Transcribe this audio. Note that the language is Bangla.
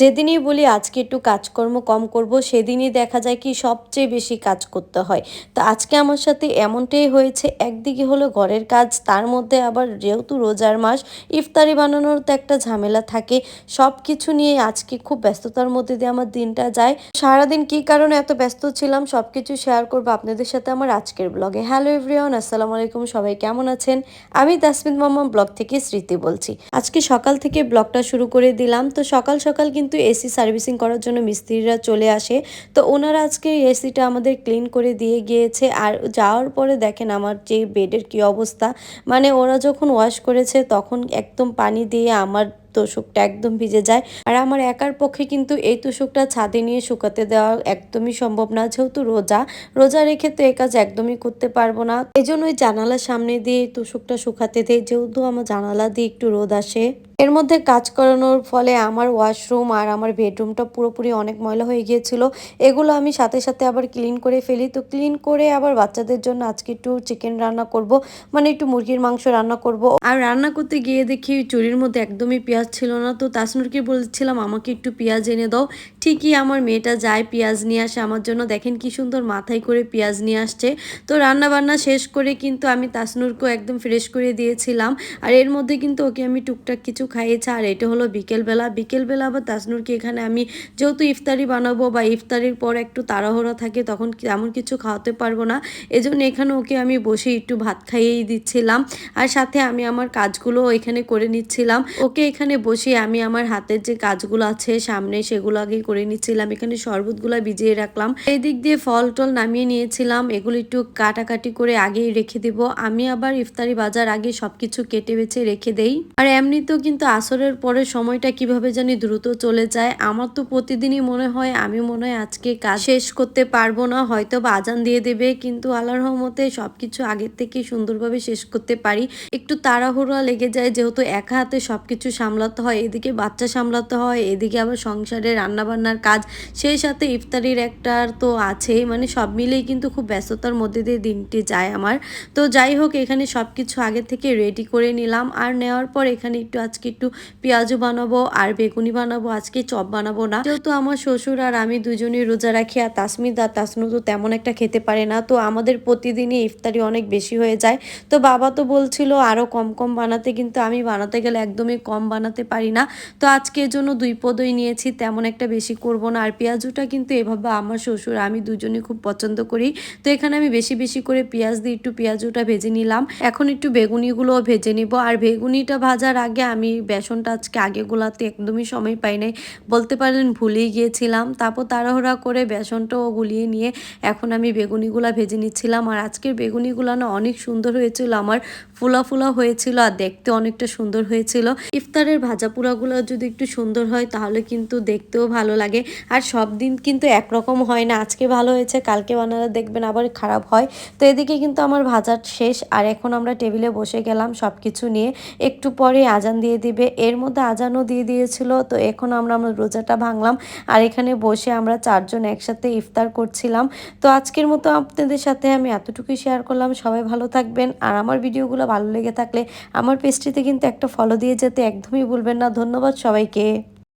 যেদিনই বলি আজকে একটু কাজকর্ম কম করব, সেদিনই দেখা যায় কি সবচেয়ে বেশি কাজ করতে হয়। তো আজকে আমার সাথে এমনটাই হয়েছে, একদিকে হলো ঘরের কাজ, তার মধ্যে আবার যেহেতু রোজার মাস, ইফতারি বানানোর তো একটা ঝামেলা থাকে। সব কিছু নিয়ে আজকে খুব ব্যস্ততার মধ্যে দিয়ে আমার দিনটা যায়। সারাদিন কি কারণে এত ব্যস্ত ছিলাম সব কিছু শেয়ার করব আপনাদের সাথে আমার আজকের ব্লগে। হ্যালো এভরিওয়ান, আসসালামু আলাইকুম, সবাই কেমন আছেন? আমি তাসমিন মাম্মা ব্লগ থেকে স্মৃতি বলছি। আজকে সকাল থেকে ব্লগটা শুরু করে দিলাম। তো সকাল সকাল কিন্তু এসি সার্ভিসিং করার জন্য মিস্ত্রিরা চলে আসে। তো ওনারা আজকে এসিটা আমাদের ক্লিন করে দিয়ে গিয়েছে। আর যাওয়ার পরে দেখেন আমার যে বেডের কি অবস্থা। মানে ওরা যখন ওয়াশ করেছে, তখন একদম পানি দিয়ে আমার তোষকটা একদম ভিজে যায়। আর আমার একার পক্ষে কিন্তু এই তোষকটা ছাদে নিয়ে শুকাতে দেওয়া একদমই সম্ভব না। যেহেতু রোজা রোজা রেখে তো এই কাজ একদমই করতে পারব না। এই জন্য ওই জানালার সামনে দিয়ে তোষকটা শুকাতে দেয় যেহেতু আমার জানালা দিয়ে একটু রোদ আসে। এর মধ্যে কাজ করানোর ফলে আমার ওয়াশরুম আর আমার বেডরুমটা পুরোপুরি অনেক ময়লা হয়ে গিয়েছিল। এগুলো আমি সাথে সাথে আবার ক্লিন করে ফেলি। তো ক্লিন করে আবার বাচ্চাদের জন্য আজকে একটু চিকেন রান্না করব। মানে একটু মুরগির মাংস রান্না করব। আর রান্না করতে গিয়ে দেখি চুরির মধ্যে একদমই পেঁয়াজ ছিল না। তো তাসনুরকে বলছিলাম, আমাকে একটু পেঁয়াজ এনে দাও। ঠিকই আমার মেয়েটা যায়, পেঁয়াজ নিয়ে আসে আমার জন্য। দেখেন কি সুন্দর মাথায় করে পেঁয়াজ নিয়ে আসছে। তো রান্না বান্না শেষ করে কিন্তু আমি তাসনুরকেও একদম ফ্রেশ করে দিয়েছিলাম। আর এর মধ্যে কিন্তু ওকে আমি টুকটাক কিছু খাইয়েছি। আর এটা হলো বিকেলবেলা। বিকেলবেলা আবার তাসনুরকে এখানে আমি যেহেতু ইফতারি বানাবো বা ইফতারির পর একটু তাড়াহুড়া থাকে, তখন তেমন কিছু খাওয়াতে পারব না। এজন্য এখানে ওকে আমি বসে একটু ভাত খাইয়েই দিচ্ছিলাম। আর সাথে আমি আমার কাজগুলো এখানে করে নিচ্ছিলাম। ওকে এখানে বসে আমি আমার হাতের যে কাজগুলো আছে, সামনে সেগুলো আগে করে নিচ্ছিলাম। এখানে শরবতগুলো ভিজিয়ে রাখলাম। এই দিক দিয়ে ফল টল নামিয়ে নিয়েছিলাম। এগুলো একটু কাটাকাটি করে আগেই রেখে দিব। আমি আবার ইফতারি বাজার আগে সবকিছু কেটে বেছে রেখে দেই। আর এমনিতেও কিন্তু আসরের পরে সময়টা কীভাবে জানি দ্রুত চলে যায়। আমার তো প্রতিদিনই মনে হয়, আমি মনে হয় আজকে কাজ শেষ করতে পারব না। হয়তো বা আজান দিয়ে দেবে, কিন্তু আল্লাহর রহমতে সবকিছু আগের থেকে সুন্দরভাবে শেষ করতে পারি। একটু তাড়াহুড়া লেগে যায়, যেহেতু একা হাতে সবকিছু সামলাতে হয়, এদিকে বাচ্চা সামলাতে হয়, এদিকে আবার সংসারে রান্নাবান্নার কাজ, সেই সাথে ইফতারির একটার তো আছেই মানে সব মিলেই কিন্তু খুব ব্যস্ততার মধ্যে দিয়ে দিনটি যায় আমার। তো যাই হোক, এখানে সব কিছু আগে থেকে রেডি করে নিলাম, আর নেওয়ার পর এখানে একটু আজকে একটু পেঁয়াজও বানাবো, আর বেগুনি বানাবো, আজকে চপ বানাবো না। যেহেতু আমার শ্বশুর আর আমি দুজনেই রোজা রাখি, আর তাসমিদ আর তাসনু তো তেমন একটা খেতে পারে না, তো আমাদের প্রতিদিনই ইফতারি অনেক বেশি হয়ে যায়। তো বাবা তো বলছিল আরও কম কম বানাতে, কিন্তু আমি বানাতে গেলে একদমই কম বানাতে পারি না। তো আজকের জন্য দুই পদই নিয়েছি, তেমন একটা বেশি করব না। আর পেঁয়াজুটা কিন্তু এভাবে আমার শ্বশুর, আমি দুজনে খুব পছন্দ করি। তো এখানে আমি বেশি বেশি করে পেঁয়াজ দিয়ে একটু পেঁয়াজুটা ভেজে নিলাম। এখন একটু বেগুনিগুলোও ভেজে নিব। আর বেগুনিটা ভাজার আগে আমি বেসনটা আজকে আগে গোলাতে একদমই সময় পাই নাই। বলতে পারেন ভুলেই গিয়েছিলাম। তারপর তাড়াহুড়া করে বেসনটাও গুলিয়ে নিয়ে এখন আমি বেগুনিগুলা ভেজে নিচ্ছিলাম। আর আজকের বেগুনিগুলো না অনেক সুন্দর হয়েছিল আমার। ফুলা ফুলা হয়েছিল আর দেখতে অনেকটা সুন্দর হয়েছিল। ইফতারের ভাজা পোড়াগুলো যদি একটু সুন্দর হয়, তাহলে কিন্তু দেখতেও ভালো লাগে। আর সব দিন কিন্তু একরকম হয় না। আজকে ভালো হয়েছে কালকে বানালে দেখবেন আবার খারাপ হয়। তো এদিকে কিন্তু আমার ভাজা শেষ। আর এখন আমরা টেবিলে বসে গেলাম সব কিছু নিয়ে। একটু পরে আজান দিয়ে দিবে। এর মধ্যে আজানও দিয়ে দিয়েছিল। তো এখন আমরা আমরা রোজাটা ভাঙলাম। আর এখানে বসে আমরা চারজন একসাথে ইফতার করছিলাম। তো আজকের মতো আপনাদের সাথে আমি এতটুকুই শেয়ার করলাম। সবাই ভালো থাকবেন। আর আমার ভিডিওগুলো ভালো লেগে থাকলে আমার পেজটিতে কিন্তু একটা ফলো দিয়ে যেতে একদমই ভুলবেন না। ধন্যবাদ সবাইকে।